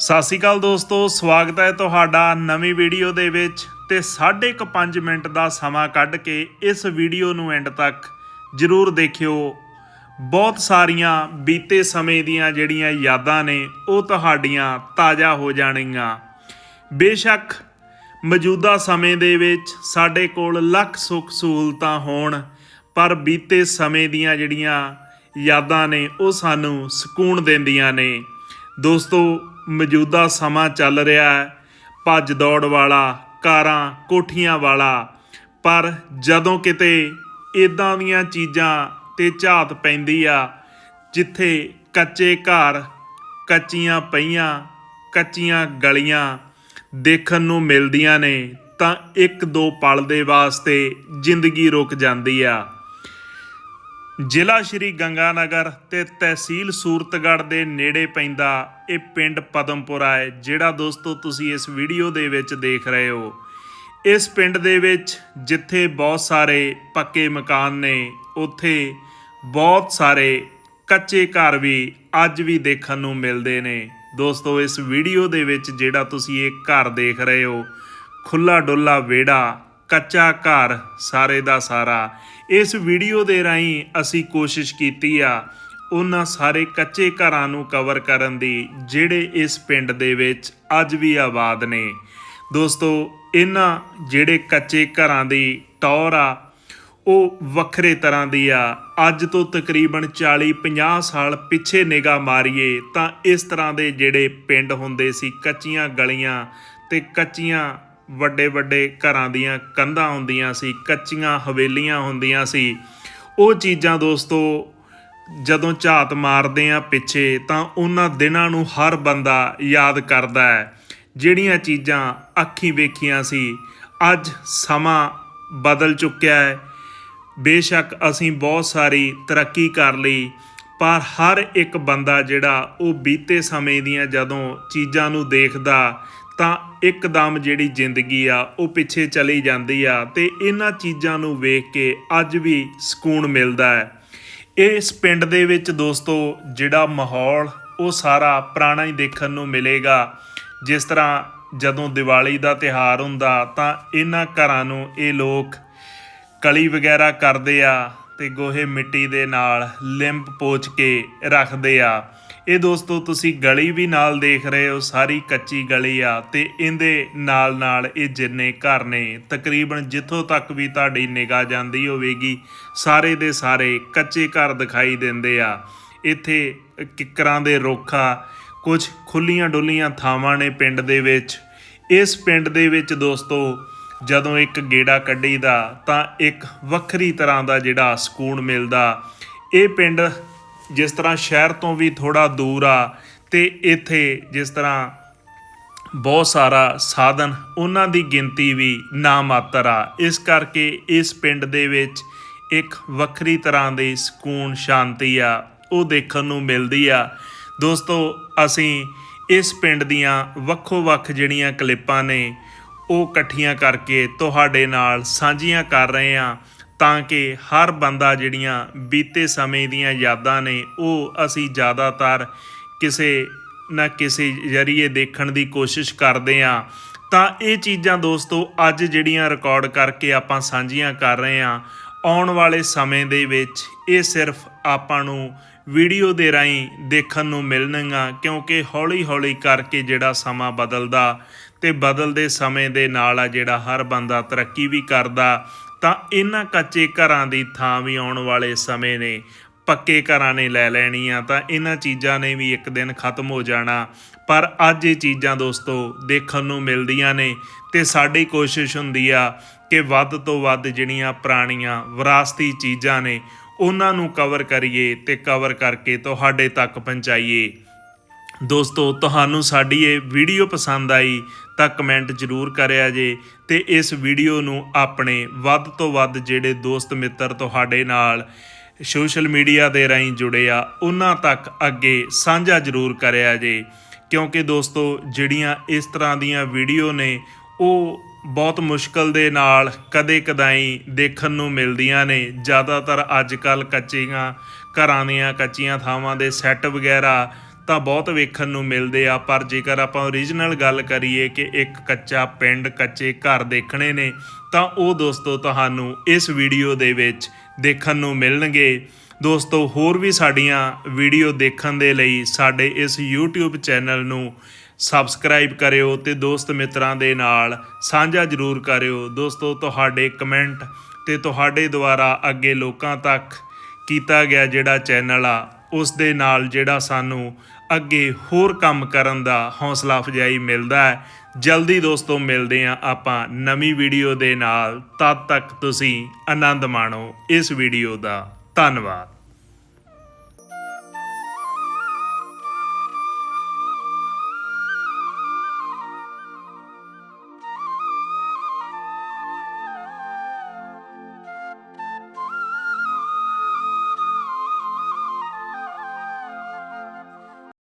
ਸਤਿ ਸ਼੍ਰੀ ਅਕਾਲ ਦੋਸਤੋ, ਸਵਾਗਤ ਹੈ ਤੁਹਾਡਾ ਨਵੀਂ ਵੀਡੀਓ ਦੇ ਵਿੱਚ ਤੇ ਸਾਢੇ ਕੁ 5 ਮਿੰਟ ਦਾ ਸਮਾਂ ਕੱਢ ਕੇ ਇਸ ਵੀਡੀਓ ਨੂੰ ਐਂਡ ਤੱਕ ਜਰੂਰ ਦੇਖਿਓ। ਬਹੁਤ ਸਾਰੀਆਂ ਬੀਤੇ ਸਮੇਂ ਦੀਆਂ ਜਿਹੜੀਆਂ ਯਾਦਾਂ ਨੇ, ਉਹ ਤੁਹਾਡੀਆਂ ਤਾਜ਼ਾ ਹੋ ਜਾਣਗੀਆਂ। ਬੇਸ਼ੱਕ ਮੌਜੂਦਾ ਸਮੇਂ ਦੇ ਵਿੱਚ ਸਾਡੇ ਕੋਲ ਲੱਖ ਸੁੱਖ ਸਹੂਲਤਾਂ ਹੋਣ, ਪਰ ਬੀਤੇ ਸਮੇਂ ਦੀਆਂ ਜਿਹੜੀਆਂ ਯਾਦਾਂ ਨੇ, ਉਹ ਸਾਨੂੰ ਸਕੂਨ ਦਿੰਦੀਆਂ ਨੇ। ਦੋਸਤੋ, ਮੌਜੂਦਾ ਸਮਾਂ ਚੱਲ ਰਿਹਾ ਹੈ। ਭੱਜ ਦੌੜ ਵਾਲਾ, ਕਾਰਾਂ, ਕੋਠੀਆਂ ਵਾਲਾ। ਪਰ ਜਦੋਂ ਕਿਤੇ ਇਦਾਂ ਦੀਆਂ ਚੀਜ਼ਾਂ ਤੇ ਝਾਤ ਪੈਂਦੀ ਆ, ਜਿੱਥੇ ਕੱਚੇ ਘਰ, ਕੱਚੀਆਂ ਪਈਆਂ, ਕੱਚੀਆਂ ਗਲੀਆਂ ਦੇਖਣ ਨੂੰ ਮਿਲਦੀਆਂ ਨੇ, ਤਾਂ ਇੱਕ ਦੋ ਪਲ ਦੇ ਵਾਸਤੇ ਜ਼ਿੰਦਗੀ ਰੁਕ ਜਾਂਦੀ ਆ। ਜ਼ਿਲ੍ਹਾ ਸ਼੍ਰੀ ਗੰਗਾਨਗਰ ਤੇ ਤਹਿਸੀਲ ਸੂਰਤਗੜ੍ਹ ਦੇ ਨੇੜੇ ਪੈਂਦਾ ਇਹ ਪਿੰਡ ਪਦਮਪੁਰਾ ਹੈ, ਜਿਹੜਾ ਦੋਸਤੋ ਤੁਸੀਂ ਇਸ ਵੀਡੀਓ ਦੇ ਵਿੱਚ ਦੇਖ ਰਹੇ ਹੋ। ਇਸ ਪਿੰਡ ਦੇ ਵਿੱਚ ਜਿੱਥੇ ਬਹੁਤ ਸਾਰੇ ਪੱਕੇ ਮਕਾਨ ਨੇ, ਉੱਥੇ ਬਹੁਤ ਸਾਰੇ ਕੱਚੇ ਘਰ ਵੀ ਅੱਜ ਵੀ ਦੇਖਣ ਨੂੰ ਮਿਲਦੇ ਨੇ। ਦੋਸਤੋ, ਇਸ ਵੀਡੀਓ ਦੇ ਵਿੱਚ ਜਿਹੜਾ ਤੁਸੀਂ ਇਹ ਘਰ ਦੇਖ ਰਹੇ ਹੋ ਖੁੱਲਾ ਡੁੱਲਾ ਵਿਹੜਾ ਕੱਚਾ ਘਰ ਸਾਰੇ ਦਾ ਸਾਰਾ। ਇਸ ਵੀਡੀਓ ਦੇ ਰਾਹੀਂ ਅਸੀਂ ਕੋਸ਼ਿਸ਼ ਕੀਤੀ ਆ ਉਹਨਾਂ ਸਾਰੇ ਕੱਚੇ ਘਰਾਂ ਨੂੰ ਕਵਰ ਕਰਨ ਦੀ, ਜਿਹੜੇ ਇਸ ਪਿੰਡ ਦੇ ਵਿੱਚ ਅੱਜ ਵੀ ਆਬਾਦ ਨੇ। ਦੋਸਤੋ, ਇਹਨਾਂ ਜਿਹੜੇ ਕੱਚੇ ਘਰਾਂ ਦੀ ਟੌਰ ਆ, ਉਹ ਵੱਖਰੇ ਤਰ੍ਹਾਂ ਦੀ ਆ। ਅੱਜ ਤੋਂ ਤਕਰੀਬਨ 40-50 ਸਾਲ ਪਿੱਛੇ ਨਿਗਾਹ ਮਾਰੀਏ, ਤਾਂ ਇਸ ਤਰ੍ਹਾਂ ਦੇ ਜਿਹੜੇ ਪਿੰਡ ਹੁੰਦੇ ਸੀ, ਕੱਚੀਆਂ ਗਲੀਆਂ ਤੇ ਕੱਚੀਆਂ ਵੱਡੇ ਵੱਡੇ ਘਰਾਂ ਦੀਆਂ ਕੰਧਾਂ ਹੁੰਦੀਆਂ ਸੀ, ਕੱਚੀਆਂ ਹਵੇਲੀਆਂ ਹੁੰਦੀਆਂ ਸੀ। ਉਹ ਚੀਜ਼ਾਂ ਦੋਸਤੋ, ਜਦੋਂ ਝਾਤ ਮਾਰਦੇ ਆ ਪਿੱਛੇ, ਤਾਂ ਉਹਨਾਂ ਦਿਨਾਂ ਨੂੰ ਹਰ ਬੰਦਾ ਯਾਦ ਕਰਦਾ ਹੈ। ਜਿਹੜੀਆਂ ਚੀਜ਼ਾਂ ਅੱਖੀਂ ਵੇਖੀਆਂ ਸੀ, ਅੱਜ ਸਮਾਂ ਬਦਲ ਚੁੱਕਿਆ ਹੈ। ਬੇਸ਼ੱਕ ਅਸੀਂ ਬਹੁਤ ਸਾਰੀ ਤਰੱਕੀ ਕਰ ਲਈ, ਪਰ ਹਰ ਇੱਕ ਬੰਦਾ ਜਿਹੜਾ ਉਹ ਬੀਤੇ ਸਮੇਂ ਦੀਆਂ ਜਦੋਂ ਚੀਜ਼ਾਂ ਨੂੰ ਦੇਖਦਾ ਤਾਂ ਇੱਕਦਮ ਜਿਹੜੀ ਜ਼ਿੰਦਗੀ ਆ, ਉਹ ਪਿੱਛੇ ਚਲੀ ਜਾਂਦੀ ਆ ਤੇ ਇਹਨਾਂ ਚੀਜ਼ਾਂ ਨੂੰ ਵੇਖ ਕੇ ਅੱਜ ਵੀ ਸਕੂਨ ਮਿਲਦਾ ਹੈ। ਇਸ ਪਿੰਡ ਦੇ ਵਿੱਚ ਦੋਸਤੋ, ਜਿਹੜਾ ਮਾਹੌਲ, ਉਹ ਸਾਰਾ ਪੁਰਾਣਾ ਹੀ ਦੇਖਣ ਨੂੰ ਮਿਲੇਗਾ। ਜਿਸ ਤਰ੍ਹਾਂ ਜਦੋਂ ਦੀਵਾਲੀ ਦਾ ਤਿਹਾਰ ਹੁੰਦਾ, ਤਾਂ ਇਹਨਾਂ ਘਰਾਂ ਨੂੰ ਇਹ ਲੋਕ ਕਲੀ ਵਗੈਰਾ ਕਰਦੇ ਆ ਤੇ ਗੋਹੇ ਮਿੱਟੀ ਦੇ ਨਾਲ ਲਿੰਬ ਪੋਚ ਕੇ ਰੱਖਦੇ ਆ। ਇਹ ਦੋਸਤੋ, ਤੁਸੀਂ ਗਲੀ ਵੀ ਨਾਲ ਦੇਖ ਰਹੇ ਹੋ, ਸਾਰੀ ਕੱਚੀ ਗਲੀ ਆ ਤੇ ਇਹਦੇ ਨਾਲ ਨਾਲ ਇਹ ਜਿੰਨੇ ਘਰ ਨੇ, ਤਕਰੀਬਨ ਜਿੱਥੋਂ ਤੱਕ ਵੀ ਤੁਹਾਡੀ ਨਿਗਾਹ ਜਾਂਦੀ ਹੋਵੇਗੀ, ਸਾਰੇ ਦੇ ਸਾਰੇ ਕੱਚੇ ਘਰ ਦਿਖਾਈ ਦਿੰਦੇ ਆ। ਇੱਥੇ ਕਿੱਕਰਾਂ ਦੇ ਰੁੱਖ ਆ ਕੁਝ ਖੁੱਲੀਆਂ ਡੁੱਲੀਆਂ ਥਾਵਾਂ ਨੇ ਪਿੰਡ ਦੇ ਵਿੱਚ। ਇਸ ਪਿੰਡ ਦੇ ਵਿੱਚ ਦੋਸਤੋ, ਜਦੋਂ ਇੱਕ ਗੇੜਾ ਕੱਢੀਦਾ ਤਾਂ ਇੱਕ ਵੱਖਰੀ ਤਰ੍ਹਾਂ ਦਾ ਜਿਹੜਾ ਸਕੂਨ ਮਿਲਦਾ। ਇਹ ਪਿੰਡ ਜਿਸ ਤਰ੍ਹਾਂ ਸ਼ਹਿਰ ਤੋਂ ਵੀ ਥੋੜਾ ਦੂਰ ਆ ਤੇ ਇੱਥੇ ਜਿਸ ਤਰ੍ਹਾਂ ਬਹੁਤ ਸਾਰਾ ਸਾਧਨ, ਉਹਨਾਂ ਦੀ ਗਿਣਤੀ ਵੀ ਨਾ ਮਾਤਰ ਆ। ਇਸ ਕਰਕੇ ਇਸ ਪਿੰਡ ਦੇ ਵਿੱਚ ਇੱਕ ਵੱਖਰੀ ਤਰ੍ਹਾਂ ਦੀ ਸਕੂਨ ਸ਼ਾਂਤੀ ਆ, ਉਹ ਦੇਖਣ ਨੂੰ ਮਿਲਦੀ ਆ। ਦੋਸਤੋ, ਅਸੀਂ ਇਸ ਪਿੰਡ ਦੀਆਂ ਵੱਖੋ-ਵੱਖ ਜਿਹੜੀਆਂ ਕਲਿੱਪਾਂ ਨੇ, ਉਹ ਇਕੱਠੀਆਂ ਕਰਕੇ ਤੁਹਾਡੇ ਨਾਲ ਸਾਂਝੀਆਂ ਕਰ ਰਹੇ ਹਾਂ। ਤਾਂ ਕਿ ਹਰ ਬੰਦਾ ਜਿਹੜੀਆਂ ਬੀਤੇ ਸਮੇਂ ਦੀਆਂ ਯਾਦਾਂ ਨੇ, ਉਹ ਅਸੀਂ ਜ਼ਿਆਦਾਤਰ ਕਿਸੇ ਨਾ ਕਿਸੇ ਜਰੀਏ ਦੇਖਣ ਦੀ ਕੋਸ਼ਿਸ਼ ਕਰਦੇ ਹਾਂ। ਤਾਂ ਇਹ ਚੀਜ਼ਾਂ ਦੋਸਤੋ, ਅੱਜ ਜਿਹੜੀਆਂ ਰਿਕਾਰਡ ਕਰਕੇ ਆਪਾਂ ਸਾਂਝੀਆਂ ਕਰ ਰਹੇ ਹਾਂ, ਆਉਣ ਵਾਲੇ ਸਮੇਂ ਦੇ ਵਿੱਚ ਇਹ ਸਿਰਫ ਆਪਾਂ ਨੂੰ ਵੀਡੀਓ ਦੇ ਰਾਹੀਂ ਦੇਖਣ ਨੂੰ ਮਿਲਣਗੀਆਂ, ਕਿਉਂਕਿ ਹੌਲੀ-ਹੌਲੀ ਕਰਕੇ ਜਿਹੜਾ ਸਮਾਂ ਬਦਲਦਾ ਤੇ ਬਦਲਦੇ ਸਮੇਂ ਦੇ ਨਾਲ ਆ ਜਿਹੜਾ ਹਰ ਬੰਦਾ ਤਰੱਕੀ ਵੀ ਕਰਦਾ ਤਾਂ ਇਹਨਾਂ ਕੱਚੇ ਘਰਾਂ ਦੀ ਥਾਂ ਵੀ ਆਉਣ ਵਾਲੇ ਸਮੇਂ ਨੇ। ਪੱਕੇ ਘਰਾਂ ਨੇ ਲੈ ਲੈਣੀ ਆ ਤਾਂ ਇਹਨਾਂ ਚੀਜ਼ਾਂ ਨੇ ਵੀ ਇੱਕ ਦਿਨ ਖਤਮ ਹੋ ਜਾਣਾ। ਪਰ ਅੱਜ ਇਹ ਚੀਜ਼ਾਂ ਦੋਸਤੋ ਦੇਖਣ ਨੂੰ ਮਿਲਦੀਆਂ ਨੇ ਤੇ ਸਾਡੀ ਕੋਸ਼ਿਸ਼ ਹੁੰਦੀ ਆ ਕਿ ਵੱਧ ਤੋਂ ਵੱਧ ਜਿਹੜੀਆਂ ਪੁਰਾਣੀਆਂ ਵਿਰਾਸਤੀ ਚੀਜ਼ਾਂ ਨੇ ਉਹਨਾਂ ਨੂੰ ਕਵਰ ਕਰੀਏ ਤੇ ਕਵਰ ਕਰਕੇ ਤੁਹਾਡੇ ਤੱਕ ਪਹੁੰਚਾਈਏ। ਦੋਸਤੋ, ਤੁਹਾਨੂੰ ਸਾਡੀ ਇਹ ਵੀਡੀਓ ਪਸੰਦ ਆਈ ਤਾਂ ਕਮੈਂਟ ਜ਼ਰੂਰ ਕਰਿਆ ਜੇ ਤੇ ਇਸ ਵੀਡੀਓ ਨੂੰ ਆਪਣੇ ਵੱਧ ਤੋਂ ਵੱਧ ਜਿਹੜੇ ਦੋਸਤ ਮਿੱਤਰ ਤੁਹਾਡੇ ਨਾਲ ਸੋਸ਼ਲ ਮੀਡੀਆ ਦੇ ਰਾਹੀਂ ਜੁੜੇ ਆ, ਉਹਨਾਂ ਤੱਕ ਅੱਗੇ ਸਾਂਝਾ ਜ਼ਰੂਰ ਕਰਿਆ ਜੇ। ਕਿਉਂਕਿ ਦੋਸਤੋ, ਜਿਹੜੀਆਂ ਇਸ ਤਰ੍ਹਾਂ ਦੀਆਂ ਵੀਡੀਓ ਨੇ, ਉਹ ਬਹੁਤ ਮੁਸ਼ਕਲ ਦੇ ਨਾਲ ਕਦੇ ਕਦਾਈ ਦੇਖਣ ਨੂੰ ਮਿਲਦੀਆਂ ਨੇ। ਜ਼ਿਆਦਾਤਰ ਅੱਜ ਕੱਲ ਕੱਚੀਆਂ ਘਰਾਂ ਦੀਆਂ ਕੱਚੀਆਂ ਥਾਵਾਂ ਦੇ ਸੈੱਟ ਵਗੈਰਾ ਤਾਂ ਬਹੁਤ ਵੇਖਣ ਨੂੰ ਮਿਲਦੇ ਆ, ਪਰ ਜੇਕਰ ਆਪਾਂ ਓਰੀਜਨਲ ਗੱਲ ਕਰੀਏ ਕਿ ਇੱਕ ਕੱਚਾ ਪਿੰਡ, ਕੱਚੇ ਘਰ ਦੇਖਣੇ ਨੇ, ਤਾਂ ਉਹ ਦੋਸਤੋ ਤੁਹਾਨੂੰ ਇਸ ਵੀਡੀਓ ਦੇ ਵਿੱਚ ਦੇਖਣ ਨੂੰ ਮਿਲਣਗੇ। ਦੋਸਤੋ, ਹੋਰ ਵੀ ਸਾਡੀਆਂ ਵੀਡੀਓ ਦੇਖਣ ਦੇ ਲਈ ਸਾਡੇ ਇਸ YouTube ਚੈਨਲ ਨੂੰ ਸਬਸਕ੍ਰਾਈਬ ਕਰਿਓ ਤੇ ਦੋਸਤ ਮਿੱਤਰਾਂ ਦੇ ਨਾਲ ਸਾਂਝਾ ਜ਼ਰੂਰ ਕਰਿਓ। ਦੋਸਤੋ, ਤੁਹਾਡੇ ਕਮੈਂਟ ਤੇ ਤੁਹਾਡੇ ਦੁਆਰਾ ਅੱਗੇ ਲੋਕਾਂ ਤੱਕ ਕੀਤਾ ਗਿਆ ਜਿਹੜਾ ਚੈਨਲ ਆ, ਉਸ ਦੇ ਨਾਲ ਜਿਹੜਾ ਸਾਨੂੰ ਅੱਗੇ ਹੋਰ ਕੰਮ ਕਰਨ ਦਾ ਹੌਸਲਾ ਅਫਜਾਈ ਮਿਲਦਾ ਹੈ। ਜਲਦੀ ਦੋਸਤੋ, ਮਿਲਦੇ ਆ ਆਪਾਂ ਨਵੀਂ ਵੀਡੀਓ ਦੇ ਨਾਲ। ਤਦ ਤੱਕ ਤੁਸੀਂ ਆਨੰਦ ਮਾਣੋ। ਇਸ ਵੀਡੀਓ ਦਾ ਧੰਨਵਾਦ।